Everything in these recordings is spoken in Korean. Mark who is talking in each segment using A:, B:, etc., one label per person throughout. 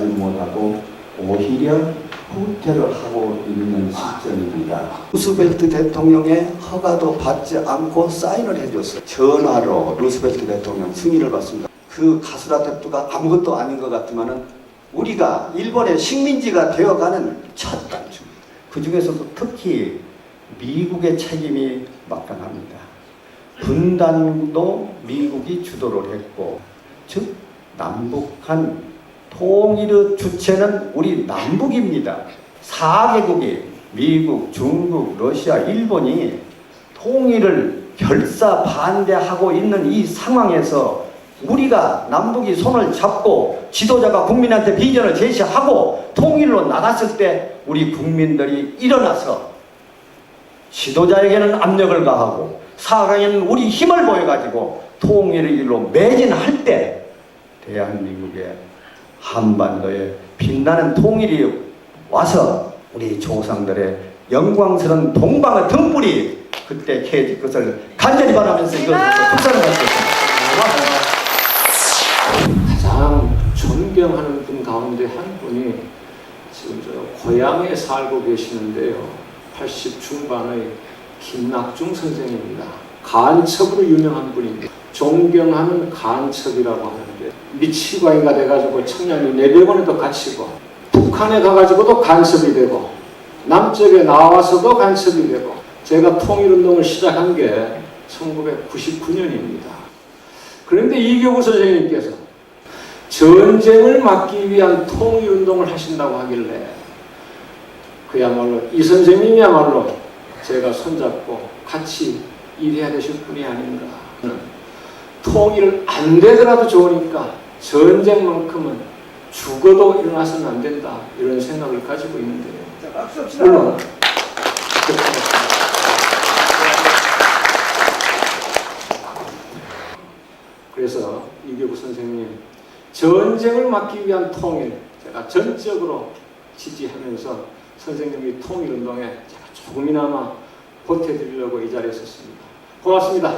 A: 나가지 못하고 오히려 후퇴를 하고 있는 시점입니다. 루스벨트 대통령의 허가도 받지 않고 사인을 해줬어요. 전화로 루스벨트 대통령 승인을 받습니다. 그 가스라테프가 아무것도 아닌 것 같지만은 우리가 일본의 식민지가 되어가는 첫 단추. 그 중에서도 특히 미국의 책임이 막강합니다. 분단도 미국이 주도를 했고, 즉 남북한 통일의 주체는 우리 남북입니다. 4개국이 미국, 중국, 러시아, 일본이 통일을 결사 반대하고 있는 이 상황에서 우리가 남북이 손을 잡고 지도자가 국민한테 비전을 제시하고 통일로 나갔을 때 우리 국민들이 일어나서 지도자에게는 압력을 가하고 사강에는 우리 힘을 보여가지고 통일의 일로 매진할 때 대한민국의 한반도에 빛나는 통일이 와서 우리 조상들의 영광스러운 동방의 등불이 그때 캐질 것을 간절히 바라면서 이것을 축사를 받겠습니다.
B: 가장 존경하는 분 가운데 한 분이 지금 저 고향에 살고 계시는데요. 80 중반의 김낙중 선생입니다. 간첩으로 유명한 분입니다. 존경하는 간첩이라고 하는데 미치광이가 돼가지고 청량리 내백원에도 갇히고 북한에 가가지고도 간첩이 되고 남쪽에 나와서도 간첩이 되고 제가 통일운동을 시작한 게 1999년입니다. 그런데 이교구 선생님께서 전쟁을 막기 위한 통일운동을 하신다고 하길래 그야말로 이 선생님이야말로 제가 손잡고 같이 일해야 되실 분이 아닌가. 통일 안 되더라도 좋으니까 전쟁만큼은 죽어도 일어나서는 안 된다. 이런 생각을 가지고 있는데요. 물론 그렇습니다. 그래서 이교구 선생님 전쟁을 막기 위한 통일 제가 전적으로 지지하면서 선생님이 통일 운동에 제가 조금이나마 보태드리려고 이 자리에 섰습니다. 고맙습니다. 어,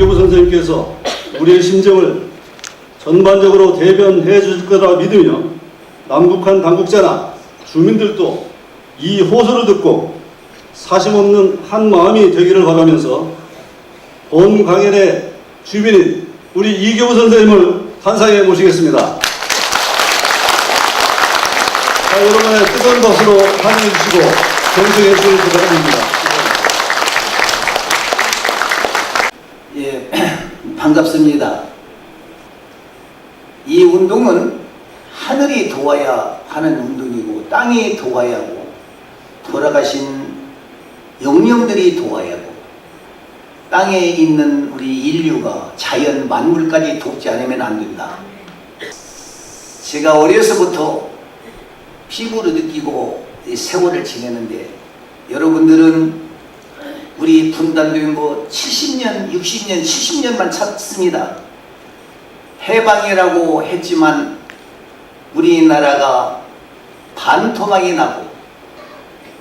C: 이교부 선생님께서 우리의 심정을 전반적으로 대변해 주실 거라 믿으며 남북한 당국자나 주민들도 이 호소를 듣고 사심 없는 한 마음이 되기를 바라면서 본 강연의 주민인 우리 이교부 선생님을 단상에 모시겠습니다. 자, 여러분의 뜨거운 박수로 환영해 주시고 경청해 주시기 부탁드립니다.
D: 예, 반갑습니다. 이 운동은 하늘이 도와야 하는 운동이고 땅이 도와야 하고 돌아가신 영령들이 도와야 하고 땅에 있는 우리 인류가 자연 만물까지 돕지 않으면 안 된다. 제가 어려서부터 피부로 느끼고 이 세월을 지내는데 여러분들은 우리 분단된 거 70년, 60년, 70년만 찾습니다. 해방이라고 했지만 우리나라가 반토막이 나고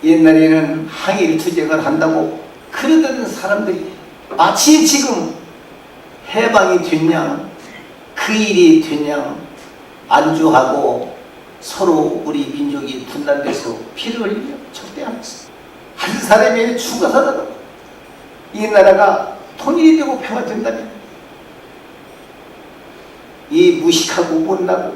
D: 옛날에는 항일 투쟁을 한다고 그러던 사람들이 마치 지금 해방이 됐냐 그 일이 됐냐 안주하고 서로 우리 민족이 분단돼서 피를 흘리며 적대하면서 한 사람이 죽어서라도 이 나라가 통일이 되고 평화 된다면 이 무식하고 못나고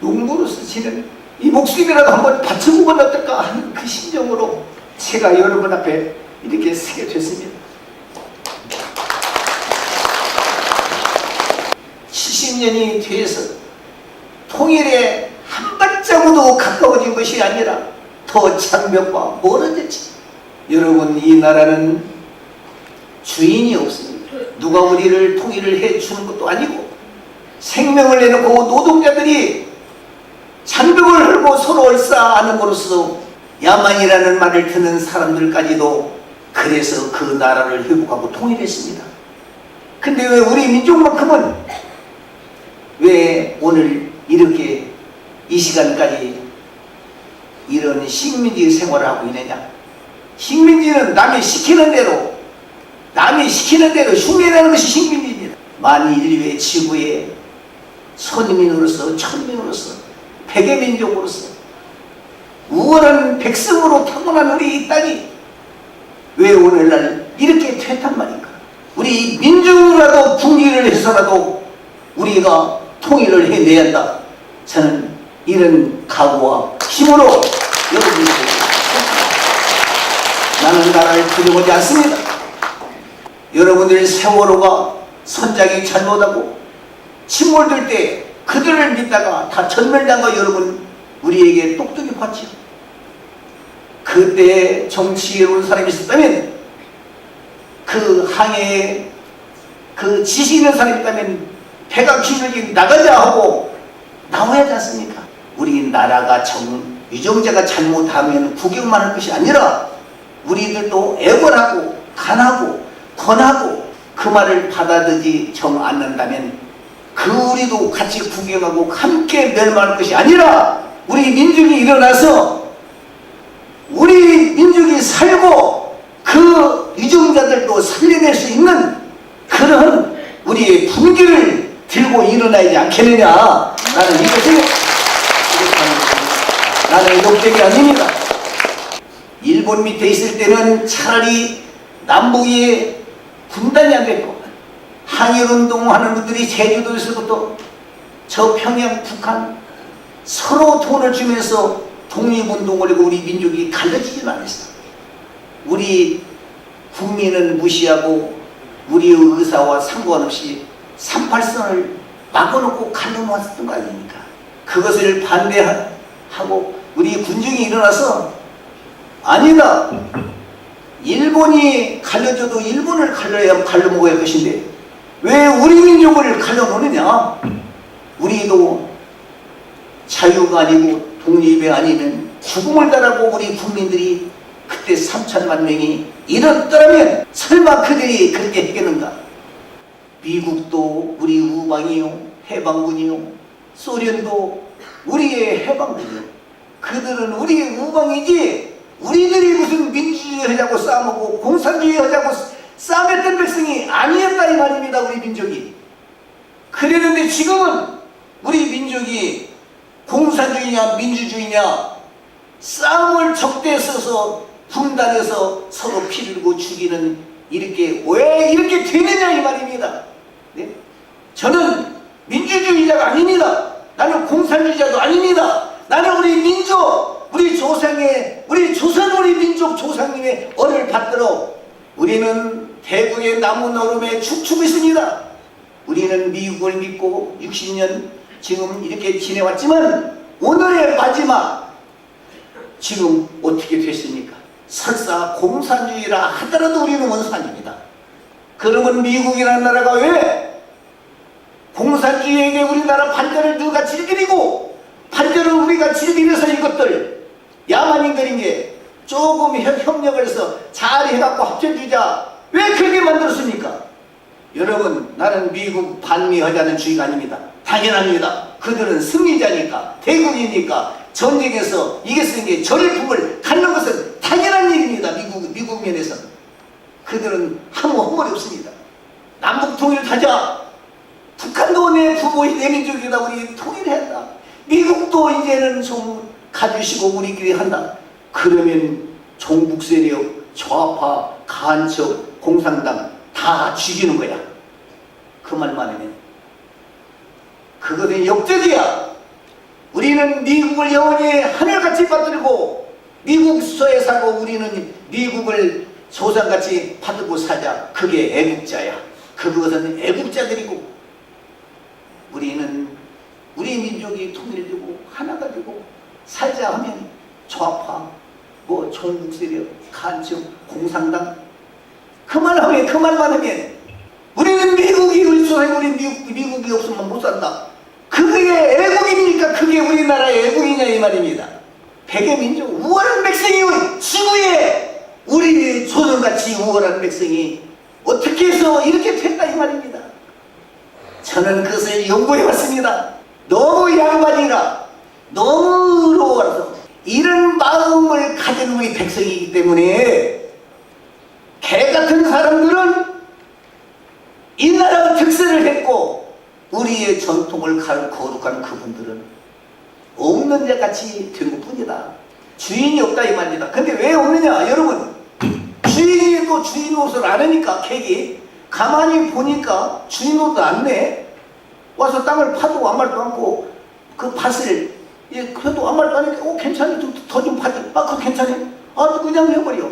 D: 농부로서 지는 이 목숨이라도 한번 바쳐보면 어떨까 하는 그 심정으로 제가 여러분 앞에 이렇게 서게 됐습니다. 70년이 돼서 통일에 한 발자국도 가까워진 것이 아니라 더 장벽과 멀어졌지. 여러분 이 나라는 주인이 없습니다. 누가 우리를 통일을 해 주는 것도 아니고 생명을 내놓고 노동자들이 장벽을 헐고 서로 얼싸안음으로써 야만이라는 말을 듣는 사람들까지도 그래서 그 나라를 회복하고 통일했습니다. 근데 왜 우리 민족만큼은 왜 오늘 이렇게 이 시간까지 이런 식민지 생활을 하고 있느냐? 식민지는 남이 시키는 대로 남이 시키는 대로 흉내내는 것이 식민지입니다. 만일 인류의 지구에 선민으로서 천민으로서 백의민족으로서 우월한 백성으로 타고난 우리 이 땅이 왜 오늘날 이렇게 퇴탄 말인가? 우리 민중이라도 분리를 해서라도 우리가 통일을 해내야 한다. 저는 이런 각오와 힘으로 여러분들에게 나는 나라를 두려워하지 않습니다. 여러분들의 세월호가 선장이 잘못하고 침몰될 때 그들을 믿다가 다 전멸당한 거 여러분 우리에게 똑똑히 봤죠. 그때 정치해온 사람이 있었다면 그 항해에 그 지식 있는 사람이 있다면 배가 기울기 나가자 하고 나와야 하지 않습니까? 우리 나라가 정 유정자가 잘못하면 구경만 할 것이 아니라 우리들도 애원하고 간하고 권하고 그 말을 받아들이지 정 않는다면 그 우리도 같이 구경하고 함께 멸망할 것이 아니라 우리 민족이 일어나서 우리 민족이 살고 그 유정자들도 살려낼 수 있는 그런 우리의 분기를 들고 일어나지 않겠느냐? 나는 이것을 나는 욕되게 아닙니다 일본 밑에 있을 때는 차라리 남북이 분단이 안 됐고 항일운동하는 분들이 제주도에서부터 저 평양 북한 서로 돈을 주면서 독립운동을 하고 우리 민족이 갈라지질 않았어. 우리 국민은 무시하고 우리의 의사와 상관없이 38선을 막아놓고 갈라놓았던 거 아닙니까? 그것을 반대하고 우리 군중이 일어나서 아니다. 일본이 갈려줘도 일본을 갈려야 갈려먹어야 할 것인데 왜 우리 민족을 갈려놓느냐? 우리도 자유가 아니고 독립이 아니면 죽음을 달하고 우리 국민들이 그때 3천만 명이 이렇더라면 설마 그들이 그렇게 했겠는가? 미국도 우리 우방이요 해방군이요 소련도 우리의 해방군이요 그들은 우리의 우방이지 우리들이 무슨 민주주의 하자고 싸우고 공산주의 하자고 싸움했던 백성이 아니었다 이 말입니다 우리 민족이. 그랬는데 지금은 우리 민족이 공산주의냐 민주주의냐 싸움을 적대에 써서 분단해서 서로 피를 고 죽이는 이렇게 왜 이렇게 되느냐 이 말입니다. 네? 저는 민주주의자가 아닙니다. 나는 공산주의자도 아닙니다. 나는 우리 민족 우리 조상의 우리 조선 우리 민족 조상님의 언을 받들어 우리는 대구의 나무 너름에 축축 있습니다 우리는 미국을 믿고 60년 지금 이렇게 지내왔지만 오늘의 마지막 지금 어떻게 됐습니까? 설사 공산주의라 하더라도 우리는 원산입니다. 그러면 미국이라는 나라가 왜 공산주의에게 우리나라 반대를 누가 즐기고 반대를 우리가 즐기면서 이것들 야만인들인 게 조금 협- 협력을 해서 잘 해갖고 합쳐주자 왜 그렇게 만들었습니까? 여러분 나는 미국 반미하자는 주의가 아닙니다. 당연합니다. 그들은 승리자니까 대국이니까 전쟁에서 이겼으니 게 전일품을 갖는 것은 당연한 일입니다. 미국 미국 면에서 그들은 아무 헛말이 없습니다. 남북 통일 하자. 북한도 내 부모의 내 민족이다. 우리 통일했다. 미국도 이제는 좀 가주시고 우리끼리 한다. 그러면 종북 세력, 좌파, 간첩, 공산당 다 죽이는 거야. 그 말만 하면. 그것은 역적이야. 우리는 미국을 영원히 하늘같이 받들고 미국 수서에 살고 우리는 미국을 조상같이 받들고 살자. 그게 애국자야. 그것은 애국자들이고 우리는 우리 민족이 통일되고 하나가 되고 살자 하면 좌파, 뭐 종북 세력, 간첩, 공산당 그만 하면 그 말만 하면 우리는 미국이 조상이 우리 미국, 미국이 없으면 못 산다. 그게 애국입니까? 그게 우리나라의 애국이냐 이 말입니다. 백의 민족 우월한 백성이 지구에 우리 조선같이 우월한 백성이 어떻게 해서 이렇게 됐다 이 말입니다. 저는 그것을 연구해 왔습니다. 너무 양반이라 너무 어려워서 이런 마음을 가진 우리 백성이기 때문에 개 같은 사람들은 이 나라 특세를 했고 우리의 전통을 가르 거룩한 그분들은 없는 자 같이 된 것뿐이다. 주인이 없다 이 말입니다. 근데 왜 없느냐 여러분? 주인이 또 주인 옷을 안 하니까 객이 가만히 보니까 주인 옷도 안 내. 와서 땅을 파도 아무 말도 않고 그 밭을 예, 그래도 아무 말도 안 하니까 어 괜찮니 더좀 파지 아 그거 괜찮니 아 그냥 해버려.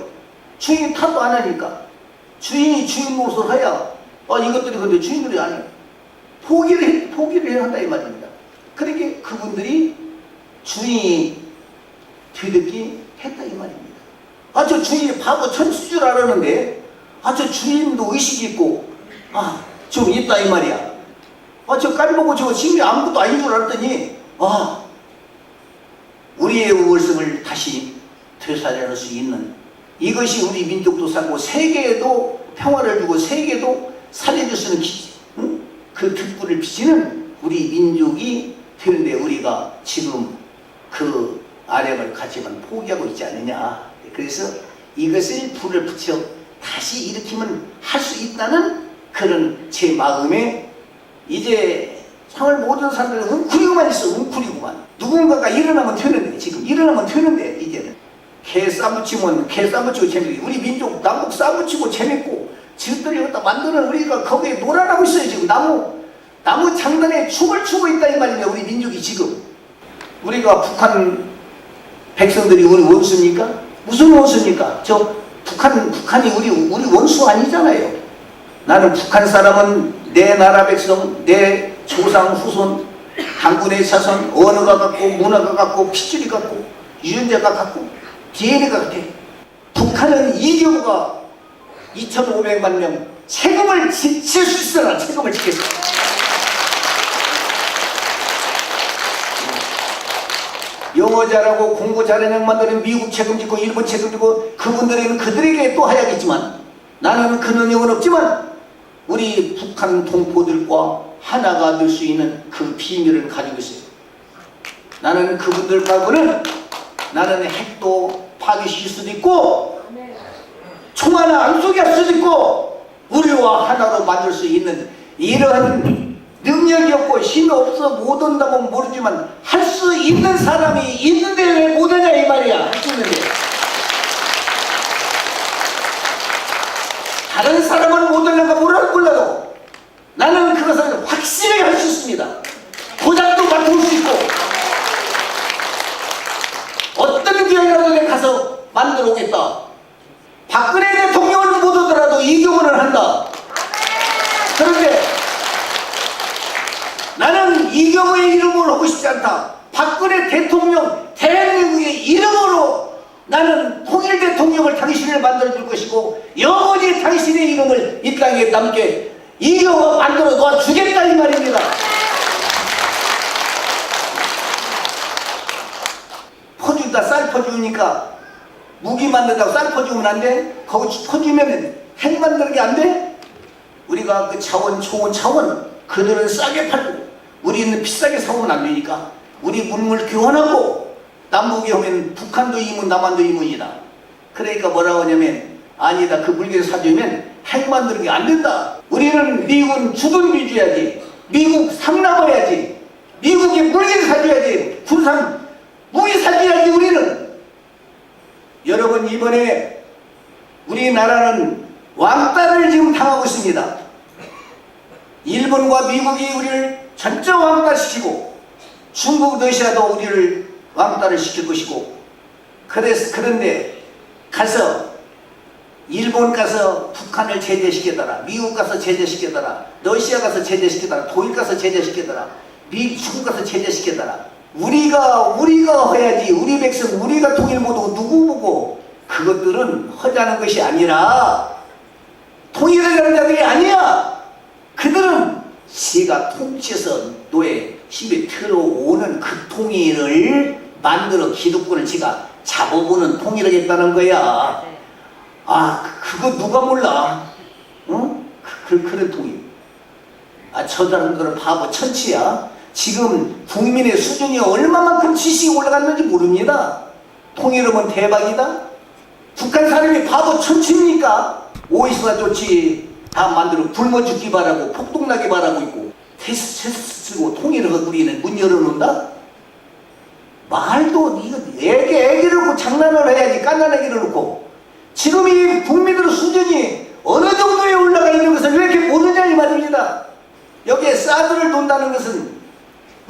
D: 주인이 탓도 안 하니까. 주인이 주인 옷을 해야 아 이것들이 근데 주인들이 아니 포기를 해, 포기를 한다 이 말입니다. 그러니까 그분들이 주인이 뒤늦게 했다 이 말입니다. 아 저 주인이 바보 천수줄 알았는데 아 저 주인도 의식이 있고 아좀 있다 이 말이야. 아 저 깔보고 저 심리 아무것도 아닌 줄 알았더니 아 우리의 우월성을 다시 되살릴 수 있는 이것이 우리 민족도 살고 세계에도 평화를 주고 세계도 살려줄 수 있는 기, 응? 그 특불을 비치는 우리 민족이 되는데 우리가 지금 그 아령을 가지만 포기하고 있지 않느냐. 그래서 이것을 불을 붙여 다시 일으키면 할 수 있다는 그런 제 마음에 이제 상을 모든 사람들은 웅크리고만 있어 웅크리고만. 누군가가 일어나면 되는데 지금 일어나면 되는데 이제는. 개 싸붙이면 개 싸붙이고 재밌고 우리 민족 남북 싸붙이고 재밌고 지들이 여기다 만드는 우리가 거기에 놀아나고 있어요 지금 나무 나무 장단에 춤을 추고 있다 이 말이냐 우리 민족이 지금 우리가 북한 백성들이 우리 원수입니까? 무슨 원수입니까? 저 북한 북한이 우리 우리 원수 아니잖아요. 나는 북한 사람은 내 나라 백성, 내 조상 후손, 당군의 자손, 언어가 같고 문화가 같고 핏줄이 같고 유전자가 같고 DNA가 같아. 북한은 이교가 2,500만 명 책임을 지칠 수 있어라 책임을 지겠어. 영어 잘하고 공부 잘하는 양반들은 미국 책임지고 일본 책임지고 그분들에게는 그들에게 또 하야겠지만 나는 그 능력은 없지만 우리 북한 동포들과 하나가 될 수 있는 그 비밀을 가지고 있어요. 나는 그분들과는 나는 핵도 파괴시킬 수도 있고 총 하나 안 쏘게 할 수도 있고 우리와 하나로 만들 수 있는 이러한 능력이 없고 힘이 없어 못 온다고 모르지만 할 수 있는 사람이 있는데 왜 못하냐 이 말이야. 할 수 있는데 다른 사람은 못하려가 몰라도 몰라도 나는 그것을 확실하게 할 수 있습니다 도장도 맡을 수 있고 어떤 기회라도 내가 가서 만들어 오겠다 박근혜 대통령은 못 오더라도 이경원을 한다 그런데 나는 이경우의 이름으로 하고 싶지 않다. 박근혜 대통령 대한민국의 이름으로 나는 통일 대통령을 당신을 만들어 줄 것이고 영원히 당신의 이름을 이 땅에 남게 이경우 만들어 놓아 주겠다 이 말입니다. 퍼준다 쌀 퍼주니까 무기 만든다고 쌀 퍼주면 안 돼? 거기 퍼주면 핵 만드는 게 안 돼? 우리가 그 차원 초원 차원 그들은 싸게 팔고 우리는 비싸게 사오면 안 되니까 우리 문물 교환하고 남북이 오면 북한도 이문 남한도 이문이다. 그러니까 뭐라고 하냐면 아니다 그 물건 사주면 핵 만드는 게 안 된다. 우리는 미국은 주둔 비주야지. 미국 상남아야지. 미국에 물건 사줘야지. 군산 무기 사줘야지 우리는 여러분 이번에 우리나라는 왕따를 지금 당하고 있습니다. 일본과 미국이 우리를 전적 왕따시키고 중국, 러시아도 우리를 왕따를 시킬 것이고 그래서 그런데 가서 일본 가서 북한을 제재시켜달라 미국 가서 제재시켜달라 러시아 가서 제재시켜달라 독일 가서 제재시켜달라 미 중국 가서 제재시켜달라 우리가 우리가 해야지. 우리 백성 우리가 통일 못하고 누구 보고 그것들은 허자는 것이 아니라 통일하자는 자들이 아니야. 그들은 시가 통치해서 노예 힘이 들어오는 그 통일을 만들어 기득권을 지가 잡아보는 통일하겠다는 거야. 아 그- 그거 누가 몰라? 응? 그, 그, 그런 통일. 아 저 사람들은 바보 천치야 지금 국민의 수준이 얼마만큼 지식이 올라갔는지 모릅니다. 통일하면 대박이다. 북한 사람이 바보 천치입니까? 오이스가 좋지. 다 만들어 굶어 죽기 바라고 폭동나게 바라고 있고 테스트 쓰고 통일을 우리는 문 열어놓는다? 말도 이거 애기 애기를 놓고 장난을 해야지 깐난 애기를 놓고 지금 이 국민들의 수준이 어느 정도에 올라가 있는 것을 왜 이렇게 모르냐 이 말입니다. 여기에 사드를 돈다는 것은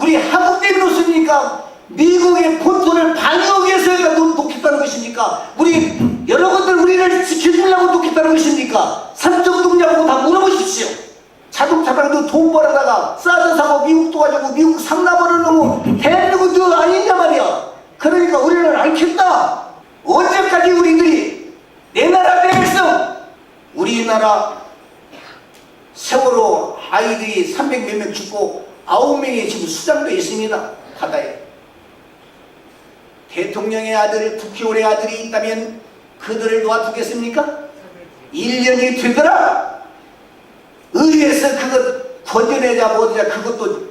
D: 우리 한국 때문에 놓습니까? 미국의 본토를 방어하기 위해서 놓- 놓겠다는 것입니까? 우리 여러분들 우리를 지켜주려고 놓겠다는 것입니까? 삼성 동자고 다 물어보십시오. 자동차라도 돈 벌어다가 사드 사고 미국 도와주고 미국 상납을 놓고 대한민국 너 아니냐 말이야. 그러니까 우리는 않겠다. 언제까지 우리들이 내 나라 내 백성 우리나라 세월호 아이들이 300몇 명 죽고 9명이 지금 수장돼 있습니다. 바다에. 대통령의 아들, 국회의원의 아들이 있다면 그들을 놔두겠습니까? 1년이 되더라. 의회에서 그것 건져내자 뭐자 그것도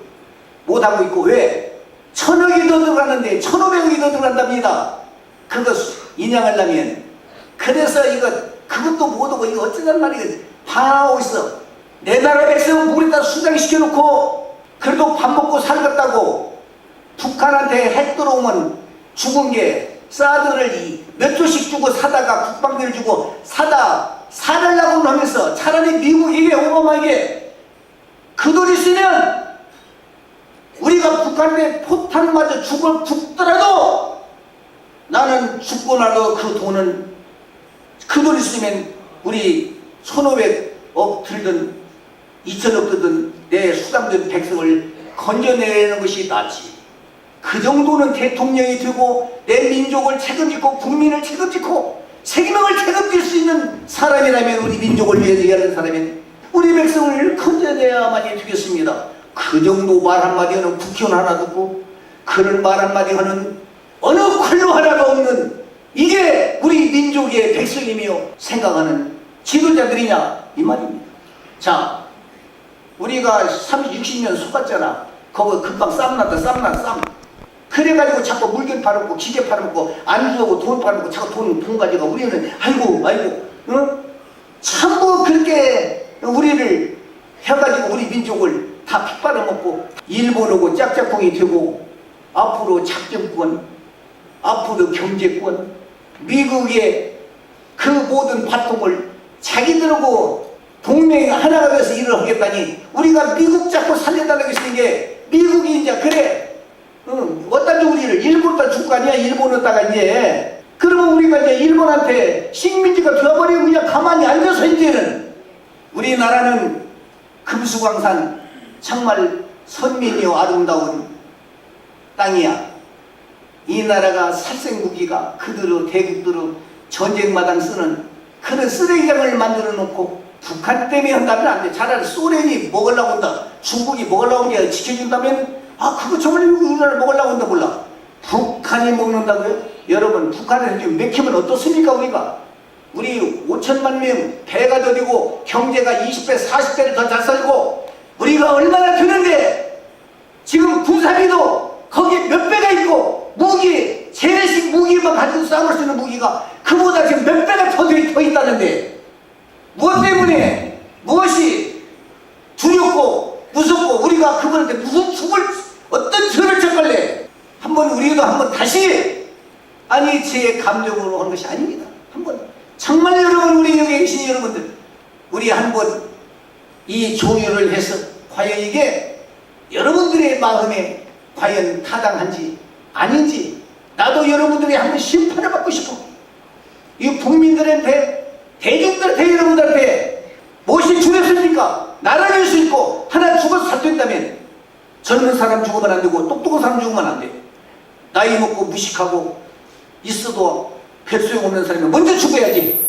D: 못하고 있고 왜? 천억이 더 들어가는데 천오백억이 더 들어간답니다. 수- 인양하려면 그래서 이거 그것도 못하고 이거 어쩌단 말이야 방하고 있어 내 나라 백성 물에다 수장시켜놓고 그래도 밥 먹고 살겠다고 북한한테 핵 들어오면 죽은 게 사드를 이몇 조씩 주고 사다가 국방비를 주고 사다 사달라고 하면서 차라리 미국에게 오바마에게 그돈 있으면 우리가 북한에 포탄 맞아 죽을 죽더라도 나는 죽고 나도 그 돈은 그돈 있으면 우리 천오백억 들든 이천억 들든 내 수감된 백성을 건져내는 것이 낫지. 그 정도는 대통령이 되고 내 민족을 책임지고 국민을 책임지고 생명을 책임질 수 있는 사람이라면 우리 민족을 위해 일하는 사람은 우리 백성을 건져내야만이 되겠습니다. 그 정도 말 한마디 하는 국회의원 하나 듣고 그런 말 한마디 하는 어느 컬로 하나가 없는 이게 우리 민족의 백성이며 생각하는 지도자들이냐 이 말입니다. 자, 우리가 30, 60년 속았잖아. 거기 금방 쌈 났다, 쌈 났다, 쌈. 그래가지고 자꾸 물건 팔아먹고 기계 팔아먹고 안주하고 돈 팔아먹고 자꾸 돈, 돈 가지고 우리는 아이고 아이고 어? 참뭐 그렇게 우리를 해가지고 우리 민족을 다 핏바라먹고 일본하고 짝짝꿍이 되고 앞으로 작전권 앞으로 경제권 미국의 그 모든 바통을 자기들하고 동맹 하나가 돼서 일을 하겠다니 우리가 미국 잡고 살려달라고 했는 게 미국이 이제 그래. 응, 줘 우리를? 일본에다 줄거 아니야? 일본에다가 이제. 그러면 우리가 이제 일본한테 식민지가 되어버리고 그냥 가만히 앉아서 이제는 우리나라는 금수광산 정말 선민이요 아름다운 땅이야. 이 나라가 살생무기가 그대로 대국대로 전쟁마당 쓰는 그런 쓰레기장을 만들어 놓고 북한 때문에 한다면 안 돼. 차라리 소련이 먹으려고 한다. 중국이 먹으려고 한다. 지켜준다면 아 그거 정말 우리나라 먹으려고 한다 몰라. 북한이 먹는다고요? 여러분 북한에서 지금 맥히면 어떻습니까 우리가? 우리 5천만 명 배가 더디고 경제가 20배 40배를 더 잘 살고 우리가 얼마나 되는데 지금 군사비도 거기에 몇 배가 있고 무기 재래식 무기만 가지고 싸울 수 있는 무기가 그보다 지금 몇 배가 더, 돼- 더 있다는데 무엇 때문에 무엇이 두렵고 무섭고 우리가 그분한테 무슨 죽을 어떤 죄를 쳤길래? 한번 우리도 한번 다시 아니 제 감정으로 하는 것이 아닙니다. 한번. 정말 여러분 우리 여기 계신 여러분들 우리 한번 이 조율을 해서 과연 이게 여러분들의 마음에 과연 타당한지 아닌지 나도 여러분들이 한번 심판을 받고 싶어. 이 국민들한테 대중들한테 여러분들한테 무엇이 두렵습니까? 나라를 수 있고 하나 죽어서 살 된다면 젊은 사람 죽으면 안 되고 똑똑한 사람 죽으면 안 돼. 나이 먹고 무식하고 있어도 별 소용 없는 사람이 먼저 죽어야지.